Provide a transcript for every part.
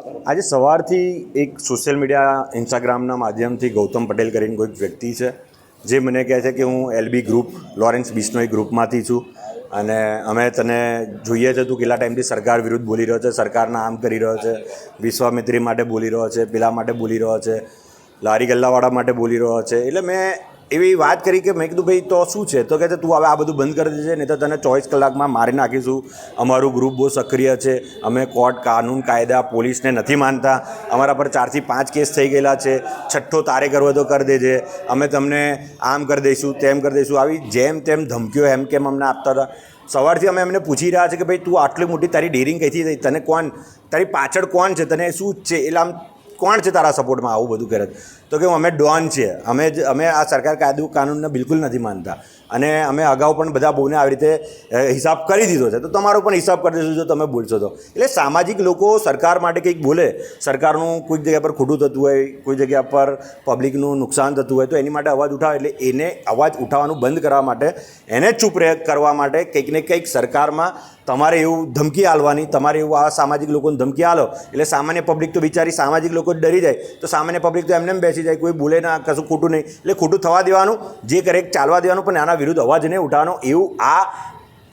આજે સવારથી એક સોશિયલ મીડિયા ઇન્સ્ટાગ્રામના માધ્યમથી ગૌતમ પટેલ કરીને કોઈક વ્યક્તિ છે, જે મને કહે છે કે હું એલબી ગ્રુપ લોરેન્સ બિશ્નોઈ ગ્રુપમાંથી છું. અને અમે તને જોઈએ છે તું કેટલા ટાઈમથી સરકાર વિરુદ્ધ બોલી રહ્યો છે, સરકારના આમ કરી રહ્યો છે, વિશ્વામિત્રી માટે બોલી રહ્યો છે, પેલા માટે બોલી રહ્યો છે, લારી ગલ્લાવાળા માટે બોલી રહ્યો છે. એટલે મેં એવી વાત કરી કે મેં કીધું, ભાઈ, તો શું છે? તો કહે છે તું હવે આ બધું બંધ કરી દેજે નહીં તો તને ચોવીસ કલાકમાં મારી નાખીશું. અમારું ગ્રુપ બહુ સક્રિય છે. અમે કોર્ટ કાનૂન, કાયદા, પોલીસને નથી માનતા. અમારા પર ચારથી પાંચ કેસ થઈ ગયેલા છે. છઠ્ઠો તારે કરવો તો કરી દેજે. અમે તમને આમ કરી દઈશું, તેમ કરી દઈશું. આવી જેમ તેમ ધમકીઓ એમ કેમ અમને આપતા હતા. સવારથી અમે એમને પૂછી રહ્યા છે કે, ભાઈ, તું આટલી મોટી તારી ડેરિંગ કઈથી થઈ? તને કોણ, તારી પાછળ કોણ છે? તને શું છે? એટલે આમ કોણ છે તારા સપોર્ટમાં આવું બધું કરે? તો કે અમે ડોન છીએ. અમે જ, અમે આ સરકાર કાયદો, કાનૂનને બિલકુલ નથી માનતા. અને અમે અગાઉ પણ બધા બહુને આવી રીતે હિસાબ કરી દીધો છે. તો તમારો પણ હિસાબ કરી દઈશું જો તમે બોલશો તો. એટલે સામાજિક લોકો સરકાર માટે કંઈક બોલે, સરકારનું કોઈક જગ્યા પર ખોટું થતું હોય, કોઈ જગ્યા પર પબ્લિકનું નુકસાન થતું હોય, તો એની માટે અવાજ ઉઠાવે. એટલે એને અવાજ ઉઠાવવાનું બંધ કરવા માટે, એને ચૂપ કરવા માટે કંઈક ને કંઈક સરકારમાં તમારે એવું ધમકી આલવાની, તમારે એવું આ સામાજિક લોકોને ધમકી આલો, એટલે સામાન્ય પબ્લિક તો બિચારી સામાજિક લોકો ડરી જાય. તો સામાન્ય પબ્લિક તો એમને એમ બેસી જાય, કોઈ બોલે ના, કશું ખોટું નહીં. એટલે ખોટું થવા દેવાનું, જે કરે ચાલવા દેવાનું, પણ આના વિરુદ્ધ અવાજ નહીં ઉઠાવવાનો, એવું આ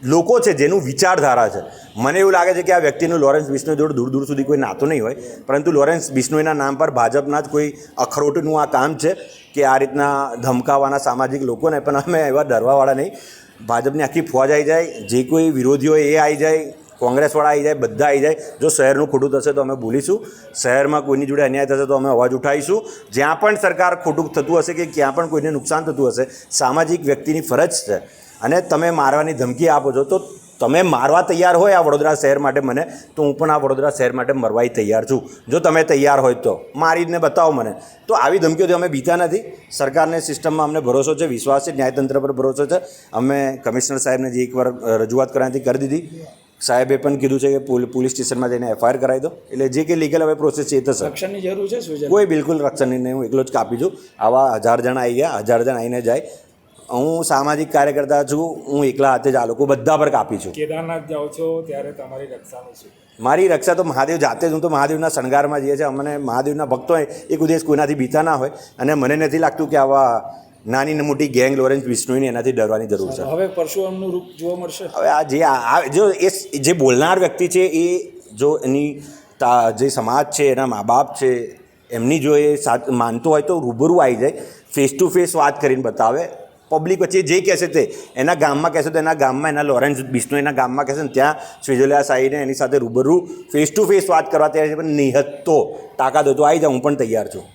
લોકો છે જેનું વિચારધારા છે. મને એવું લાગે છે કે આ વ્યક્તિનું લોરેન્સ બિશ્નોઈ જોડે દૂર દૂર સુધી કોઈ નાતો નહીં હોય, પરંતુ લોરેન્સ બિશ્નોઈના નામ પર ભાજપના જ કોઈ અખરોટનું આ કામ છે કે આ રીતના ધમકાવાના સામાજિક લોકોને, પણ અમે એવા ડરવાવાળા નહીં. ભાજપની આખી ફોજ આવી જાય, જે કોઈ વિરોધીઓ એ આવી જાય, કોંગ્રેસવાળા આવી જાય, બધા આવી જાય. જો શહેરનું ખોટું થશે તો અમે બોલીશું શહેરમાં કોઈની જોડે અન્યાય થશે તો અમે અવાજ ઉઠાવીશું. જ્યાં પણ સરકાર ખોટું થતું હશે કે ક્યાં પણ કોઈને નુકસાન થતું હશે, સામાજિક વ્યક્તિની ફરજ છે. અને તમે મારવાની ધમકી આપો છો, તો તમે મારવા તૈયાર હોય આ વડોદરા શહેર માટે મને તો હું પણ આ વડોદરા શહેર માટે મરવાય તૈયાર છું. જો તમે તૈયાર હોય તો મારીને બતાવો મને. તો આવી ધમકીઓથી અમે બીતા નથી. સરકારને સિસ્ટમમાં અમને ભરોસો છે વિશ્વાસ છે ન્યાયતંત્ર પર ભરોસો છે. અમે કમિશનર સાહેબને જે એકવાર રજૂઆત કરવાથી કરી દીધી. સાહેબે પણ કીધું છે કે પોલ- પોલીસ સ્ટેશનમાં જઈને એફઆઈઆર કરાવી દો. એટલે જે કે લીગલ હવે પ્રોસેસ છે એ થશે રક્ષણની જરૂર છે કોઈ બિલકુલ રક્ષણની નહીં હું એકલો જ કાપી છું આવા હજાર જણ આવી ગયા હજાર જણ આવીને જાય. હું સામાજિક કાર્યકર્તા છું હું એકલા હાથે જ આ લોકો બધા પર કાપી છું. કેદારનાથ જાઓ છો ત્યારે તમારી રક્ષાનું શું મારી રક્ષા તો મહાદેવ જાતે જ હું તો મહાદેવના શણગારમાં જઈએ છે અમને મહાદેવના ભક્તો હોય એક ઉદ્દેશ કોઈનાથી બીતા ના હોય અને મને નથી લાગતું કે આવા નાની ને મોટી ગેંગ લોરેન્સ વિષ્ણુની એનાથી ડરવાની જરૂર છે. હવે પરશુરામનું રૂપ જોવા મળશે? હવે આ જે આ જો એ જે બોલનાર વ્યક્તિ છે એ જો એની તા જે સમાજ છે એના મા બાપ છે એમની જો એ માનતો હોય તો રૂબરૂ આવી જાય ફેસ ટુ ફેસ વાત કરીને બતાવે પબ્લિક વચ્ચે જે કહેશે તે, એના ગામમાં કહેશે તો એના ગામમાં, એના લોરેન્સ બિસ્નો એના ગામમાં કહેશે ને ત્યાં સ્વિઝરલેન્ડ સાહીને એની સાથે રૂબરૂ ફેસ ટુ ફેસ વાત કરવા તૈયાર છે, પણ નિહત્તો તાકાત હોય તો આવી જાઉં હું પણ તૈયાર છું.